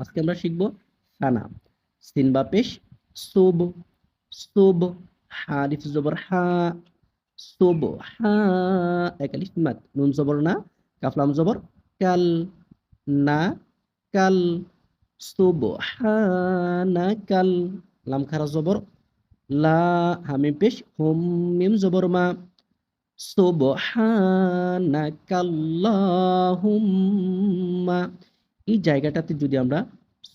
আজকে আমরা শিখব সানা। সিন বা পেশ, সুব সুব, হারিফ জবর হা, সুব, হা একালিফ মাত নুন জবর না, কাফলাম জবর, কাল, না, কাল, সুব না, কাল লাম জবর, লা, হামিম পেশ, হুম, মিম জবর মা সুবহানাকাল্লাহুম্মা এই জায়গাটাতে যদি আমরা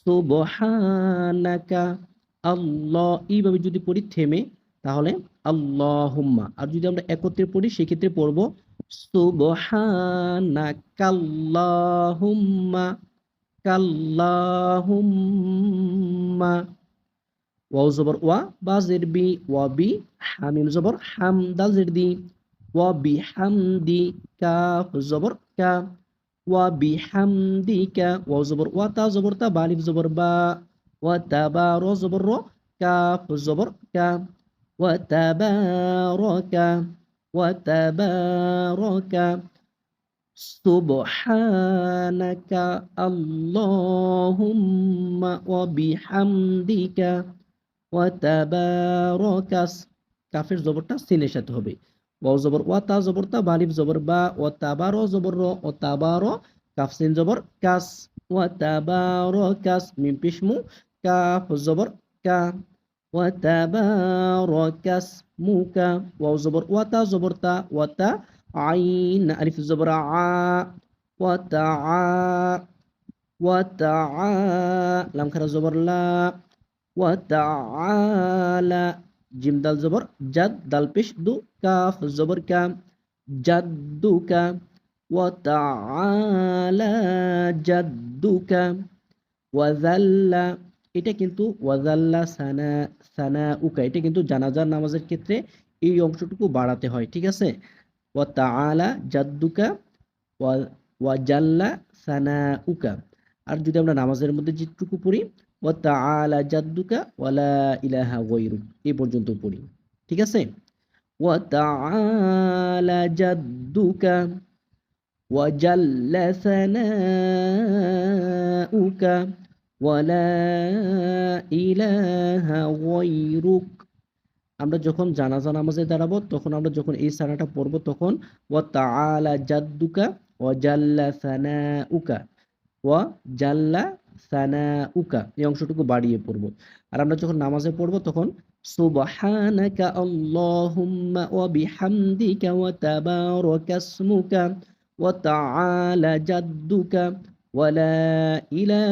সুবহানাকা আল্লাহ এইভাবে যদি পড়ি থেমে, তাহলে আল্লাহুম্মা। আর যদি আমরা একত্রে পড়ি, সেক্ষেত্রে পড়ব সুবহানাকাল্লাহুম্মা, কাল্লাহুম্মা। ওয়াও জবর ওয়া, বা জের বি, ওয়া বি, হামিম জবর হাম দাল জের দি, ওয়া বি হামদি কাফ জবর কা। ওয়া বি হামদিকা ওয়াও জবর ওয়া তা জবর তা বালিফ জবর বা ওয়া তাবা র জবর র কাফ জবর কা ওয়া তাবারাকা ওয়া তাবারাকা সুবহানাকা আল্লাহুম্মা ওয়া বিহামদিকা ওয়া তাবারাকাস কাফের জবরটা সিনের সাথে হবে ওয়াও জবর ওয়া তা জবর তা বালিফ জবর বা ও তাবার জবর র ও তাবার কাফ সিন জবর কাস ওয়া তাবারাকাস মিম পিসমু কাফ জবর কা ওয়া তাবারাকাস মুকা ওয়াও জবর ওয়া তা জবর তা ওয়া তা আইন আলিফ জবর আ ওয়া জিম দাল জবর, জাদ দাল পেশ দু, কাফ জবর কা জাদ্দুকা ওয়া তাআলা জাদ্দুকা ওয়া যাল্লা, এটা কিন্তু ওয়াজাল্লা সানা সানা উকা এটা কিন্তু জানাজার নামাজের ক্ষেত্রে এই অংশটুকু বাড়াতে হয়, ঠিক আছে? ওয়া তাআলা জাদ্দুকা ওয়া ওয়া সানা উকা আর যদি আমরা নামাজের মধ্যে যেটুকু পড়ি, ওয়া তাআলা জাদ্দুকা ওয়ালা ইলাহা গায়রুক এই পর্যন্ত পড়ি। ঠিক আছে? ওয়া তাআলা জাদ্দুকা ওয়া জাল্লা সানাউকা ওয়ালা ইলাহা গায়রুক। আমরা যখন জানাজা নামাজে দাঁড়াবো, তখন আমরা যখন এই সানাটা পড়ব, তখন ওয়া তাআলা জাদ্দুকা ওয়া জাল্লা সানাউকা ওয়া জাল্লা সানাউকা, এই অংশটুকু বাড়িয়ে পড়ব। আর আমরা যখন নামাজে পড়ব, তখন সুবহানাকা আল্লাহুম্মা ওয়া বিহামদিকা ওয়া তাবারাকা ইসমুকা ওয়া তাআলা জাদ্দুকা লা